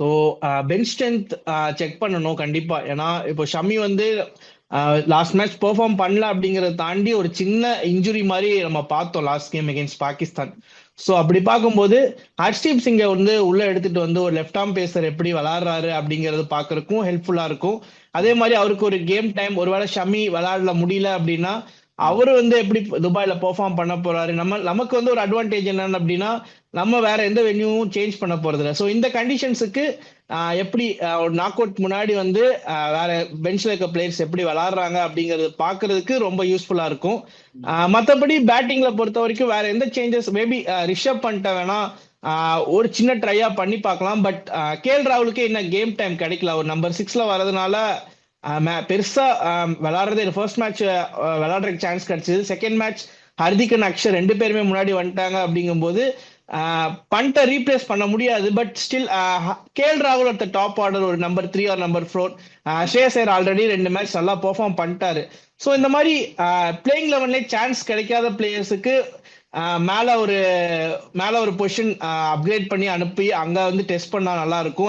So bench strength check பண்ணணும் கண்டிப்பா. ஏன்னா இப்போ ஷமி வந்து லாஸ்ட் மேட்ச் பெர்ஃபார்ம் பண்ணல அப்படிங்கறத தாண்டி ஒரு சின்ன இன்ஜுரி மாதிரி நம்ம பார்த்தோம் last game against Pakistan. So அப்படி பார்க்கும்போது ஹர்ஷ்தீப் சிங்கை வந்து உள்ள எடுத்துட்டு வந்து ஒரு லெஃப்ட் ஆம் பேசர் எப்படி விளாடுறாரு அப்படிங்கறது பாக்குறதுக்கும் ஹெல்ப்ஃபுல்லா இருக்கும். அதே மாதிரி அவருக்கு ஒரு கேம் டைம் ஒருவேளை ஷமி விளாடல முடியல அப்படின்னா அவர் வந்து எப்படி துபாயில பெர்ஃபார்ம் பண்ண போறாரு? நம்ம நமக்கு வந்து ஒரு அட்வான்டேஜ் என்னன்னு அப்படின்னா நம்ம வேற எந்த வென்யூவும் சேஞ்ச் பண்ண போறது இல்லை ஸோ இந்த கண்டிஷன்ஸுக்கு எப்படி ஒரு நாக் அவுட் முன்னாடி வந்து வேற பெஞ்ச்ல இருக்க பிளேயர்ஸ் எப்படி விளாடுறாங்க அப்படிங்கறது பாக்குறதுக்கு ரொம்ப யூஸ்ஃபுல்லா இருக்கும். மற்றபடி பேட்டிங்ல பொறுத்த வரைக்கும் வேற எந்த சேஞ்சஸ் மேபி ரிஷப் பண்ணிட்ட வேணா ஒரு சின்ன ட்ரையா பண்ணி பார்க்கலாம். பட் கேஎல் ராகுலுக்கு என்ன கேம் டைம் கிடைக்கல. ஒரு நம்பர் சிக்ஸ்ல வரதுனால பெருசா விளாடுறது ஃபர்ஸ்ட் மேட்ச் விளாடுறதுக்கு சான்ஸ் கிடைச்சது. செகண்ட் மேட்ச் ஹர்திகன் அக்ஷர் ரெண்டு பேருமே முன்னாடி வந்துட்டாங்க அப்படிங்கும்போது பண்ட்டை ரீப்ளேஸ் பண்ண முடியாது. பட் ஸ்டில் கேஎல் ராகுல் அட் டாப் ஆர்டர் ஒரு number three or number four ஸ்ரேயசர் already ரெண்டு மேட்ச் நல்லா பெர்ஃபார்ம் பண்ணிட்டாரு. ஸோ இந்த மாதிரி பிளேயிங் லெவன்லேயே சான்ஸ் கிடைக்காத பிளேயர்ஸுக்கு மேல ஒரு மேல ஒரு பொசிஷன் அப்கிரேட் பண்ணி அனுப்பி அங்க வந்து டெஸ்ட் பண்ணா நல்லா இருக்கும்.